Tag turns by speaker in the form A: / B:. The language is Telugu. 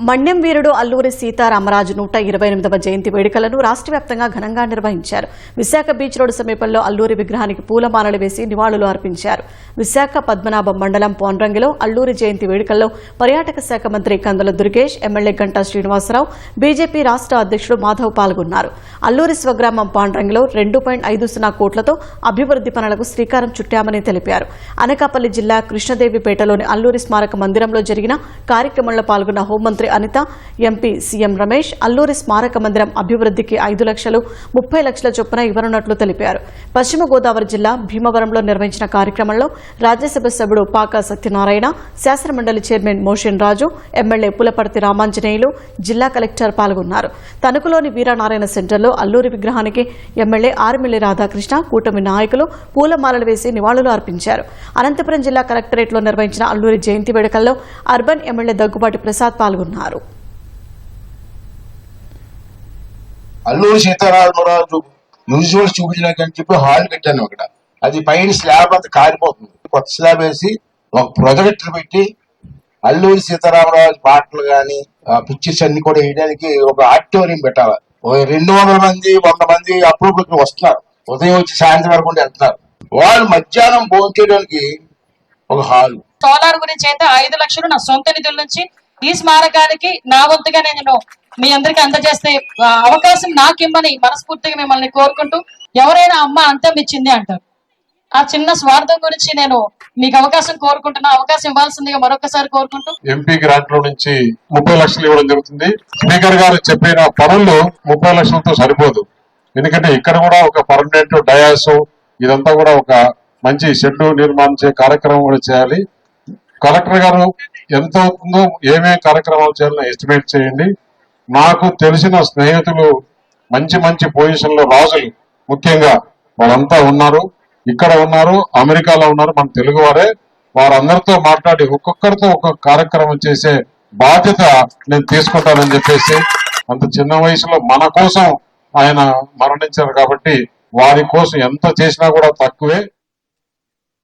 A: మణ్యం వీరుడు అల్లూరి సీతారామరాజు నూట ఇరవై ఎనిమిదవ జయంతి వేడుకలను రాష్ట్ర వ్యాప్తంగా ఘనంగా నిర్వహించారు. విశాఖ బీచ్ రోడ్డు సమీపంలో అల్లూరి విగ్రహానికి పూలమాలలు వేసి నివాళులు అర్పించారు. విశాఖ పద్మనాభం మండలం పోన్రంగిలో అల్లూరి జయంతి వేడుకల్లో పర్యాటక శాఖ మంత్రి కందుల దుర్గేష్ ఎమ్మెల్యే గంటా శ్రీనివాసరావు బీజేపీ రాష్ట్ర అధ్యక్షుడు మాధవ్ పాల్గొన్నారు. అల్లూరి స్వగ్రామం పాండ్రంగిలో రెండు పాయింట్ ఐదు సున్నా కోట్లతో అభివృద్ది పనులకు శ్రీకారం చుట్టామని తెలిపారు. అనకాపల్లి జిల్లా కృష్ణదేవిపేటలోని అల్లూరి స్మారక మందిరంలో జరిగిన కార్యక్రమంలో పాల్గొన్న హోంమంత్రి అనిత ఎంపీ సీఎం రమేష్ అల్లూరి స్మారక మందిరం అభివృద్ధికి ఐదు లక్షలు ముప్పై లక్షల చొప్పున ఇవ్వనున్నట్లు తెలిపారు. పశ్చిమ గోదావరి జిల్లా భీమవరంలో నిర్వహించిన కార్యక్రమంలో రాజ్యసభ సభ్యుడు పాక సత్యనారాయణ శాసనమండలి చైర్మన్ మోషన్ రాజు ఎమ్మెల్యే పులపర్తి రామాంజనేయులు జిల్లా కలెక్టర్ పాల్గొన్నారు. తణుకులోని వీరనారాయణ సెంటర్లో అల్లూరి విగ్రహానికి ఎమ్మెల్యే ఆర్మిల్లి రాధాకృష్ణ కూటమి నాయకులు పూలమాలలు వేసి నివాళులు అర్పించారు. అనంతపురం జిల్లా కలెక్టరేట్లో నిర్వహించిన అల్లూరి జయంతి వేడుకల్లో అర్బన్ ఎమ్మెల్యే దగ్గుబాటి ప్రసాద్ పాల్గొన్నారు.
B: అల్లూరి సీతారామరాజు మ్యూజియం చూపించడానికి అని చెప్పి హాల్ కట్టాను అక్కడ. అది పైన స్లాబ్ అంతా కారిపోతుంది. కొత్త స్లాబ్ వేసి ఒక ప్రొజెక్టర్ పెట్టి అల్లూరి సీతారామరాజు పాటలు కానీ పిక్చర్స్ అన్ని కూడా వేయడానికి ఒక ఆడిటోరియం పెట్టాలి. ఒక రెండు వందల మంది వంద మంది అప్పుడప్పుడు వస్తున్నారు. ఉదయం వచ్చి సాయంత్రం వరకు ఉండి వెళ్తున్నారు. వాళ్ళు మధ్యాహ్నం భోజనం చేయడానికి ఒక హాల్.
C: సోలార్ గురించి అయితే ఐదు లక్షలు నా సొంత నిధుల నుంచి ఈ స్మారకానికి నా వంతుగా నేను మీ అందరికి అందజేస్తే అవకాశం నాకు ఇమ్మని మనస్ఫూర్తిగా మిమ్మల్ని కోరుకుంటూ ఎవరైనా అమ్మ అంతం ఇచ్చింది అంటారు. ఆ చిన్న స్వార్థం గురించి నేను మీకు అవకాశం కోరుకుంటున్నా అవకాశం ఇవ్వాల్సిందిగా మరొకసారి కోరుకుంటూ.
D: ఎంపీ గ్రాంట్లో నుంచి ముప్పై లక్షలు ఇవ్వడం జరుగుతుంది. స్పీకర్ గారు చెప్పిన పనులు ముప్పై లక్షలతో సరిపోదు. ఎందుకంటే ఇక్కడ కూడా ఒక పర్మనెంట్ డయాస్ ఇదంతా కూడా ఒక మంచి షెడ్ నిర్మాణించే కార్యక్రమం కూడా చేయాలి. కలెక్టర్ గారు ఎంత అవుతుందో ఏమేమి కార్యక్రమాలు చేయాలని ఎస్టిమేట్ చేయండి. నాకు తెలిసిన స్నేహితులు మంచి మంచి పొజిషన్లో రాజులు ముఖ్యంగా వాళ్ళంతా ఉన్నారు. ఇక్కడ ఉన్నారు అమెరికాలో ఉన్నారు మన తెలుగు వారే. వారందరితో మాట్లాడి ఒక్కొక్కరితో ఒక్కొక్క కార్యక్రమం చేసే బాధ్యత నేను తీసుకుంటానని చెప్పేసి అంత చిన్న వయసులో మన కోసం ఆయన మరణించారు కాబట్టి వారి కోసం ఎంత చేసినా కూడా తక్కువే.